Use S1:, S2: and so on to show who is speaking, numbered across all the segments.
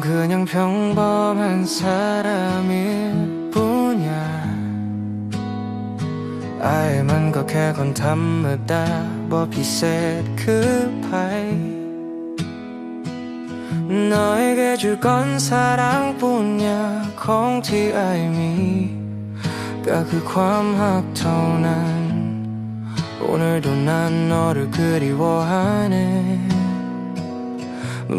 S1: 그냥 평범한 사람일 뿐이야 알만 걷게 건 담으다 뭐 빛의 그 파이 너에게 줄 건 사랑뿐이야 ของที่ไอมี ก็คือความหักเท่านั้น 오늘도 난 너를 그리워하네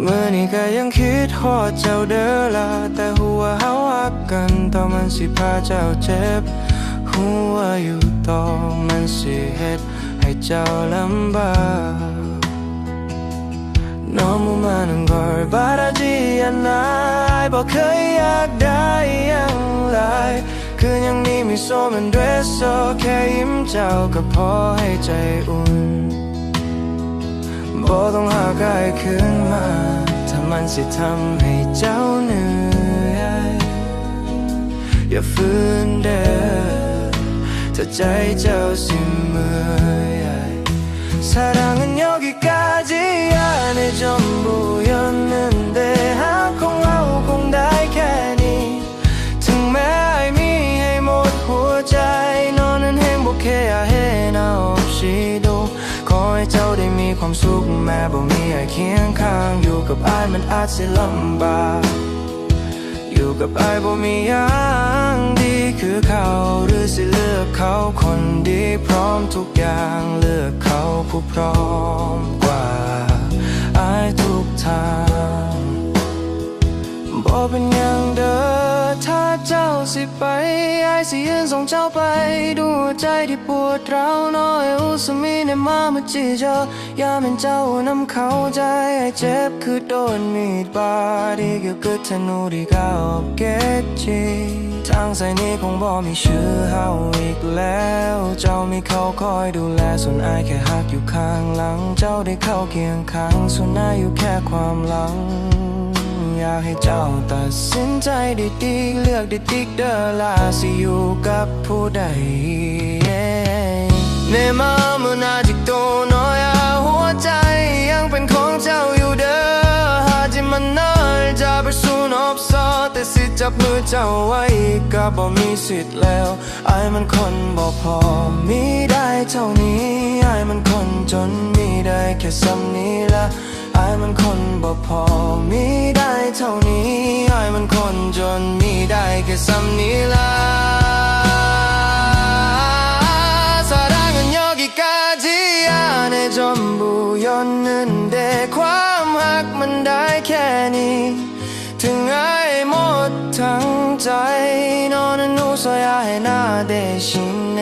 S1: มื่อนี้ก็ยังคิดฮอดเจ้าเด้อละแต่หัวเฮาฮักกันต่อมันสิพาเจ้าเจ็บ หัวอยู่ต่อมันสิเฮ็ดให้เจ้าลำบาก 너무 많은 걸 바라지 않아 뭐 그약 다이양 라이 그냥 네 미소면 됐어 개임자오가 퍼해ใจ อุ่ 波动下街卷物，尋問時氹起走女，若歡的저 짜이죠 심을 사랑은 여기까지 안해줘. ความสุขแม้บ่มีไอ้เคียงข้าง อยู่กับไอ้ายมันอาจสิลำบากอยู่กับไอ้ายบ่มีอย่างดีคือเขาหรือสิเลือกเขาคนดีพร้อมทุกอย่างเลือกเขาผู้พร้อมกว่าไอ้ายทุกทางบ่เป็น สิไปไอ้สิยืนส่งเจ้าไปดูหัวใจที่ปวดร้าวน้อยอุสมีในมาเมื่อจีเจอยามเป็นเจ้านำเข้าใจไอ้เจ็บคือโดนมีดบาดที่เกี่ยวกับธนูที่ก้าวเกตจีทางสายนี้คงบ่มีชื่อเฮาอีกแล้ว เจ้ามีเขาคอยดูแลส่วนอายแค่หักอยู่ข้างหลัง เจ้าได้เข้าเคียงข้างส่วนอายอยู่แค่ความหลัง อยากให้เจ้าตัดสินใจดีๆเลือกดีๆเดอลาสิอยู่กับผู้ใดในมาเมื่อนาจิกโตน้อยหัวใจยังเป็นของเจ้าอยู่เด้อหากที่มันนานจะไปสู่นอบซอแต่สิจับมือเจ้าไว้ก็บ่มีสิทธิ์แล้วไอ้มันคนบ่พอมีได้เท่านี้ไอ้มันคนจนมีได้แค่ซ้ำนี้ละไอ้มันคนบ่พอมีได้เท่านี้ไอ้มันคนจนมีได้แค่ซ้ำนี้ละ 사랑은 여기까지야 내 전부였는데ความรักมัน ได้แค่นี้ ถึงไอ้หมดทั้งใจ 너는 웃어야 해 나 대신에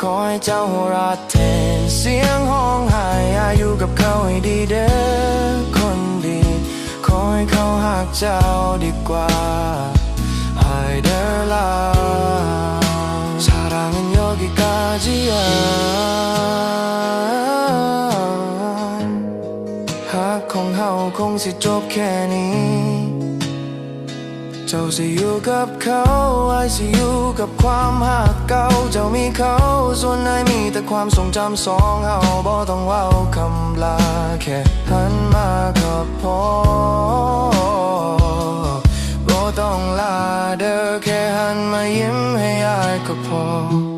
S1: ขอให้เจ้าหัวเราะแทนเสียงห้องไห้อย่าอยู่กับเขาให้ดีเด้อ เขาหักเจ้าดีกว่า 하이델라 사랑은 여기까지야 하콩 하오 공시 좁게니 เจ้าสิอยู่กับเขาไอ้สิอยู่กับความหักเก่าเจ้ามีเขา ส่วนนายมีแต่ความทรงจำสองเฮาบ่ต้องเว้าคำลาแค่ บ่ต้อ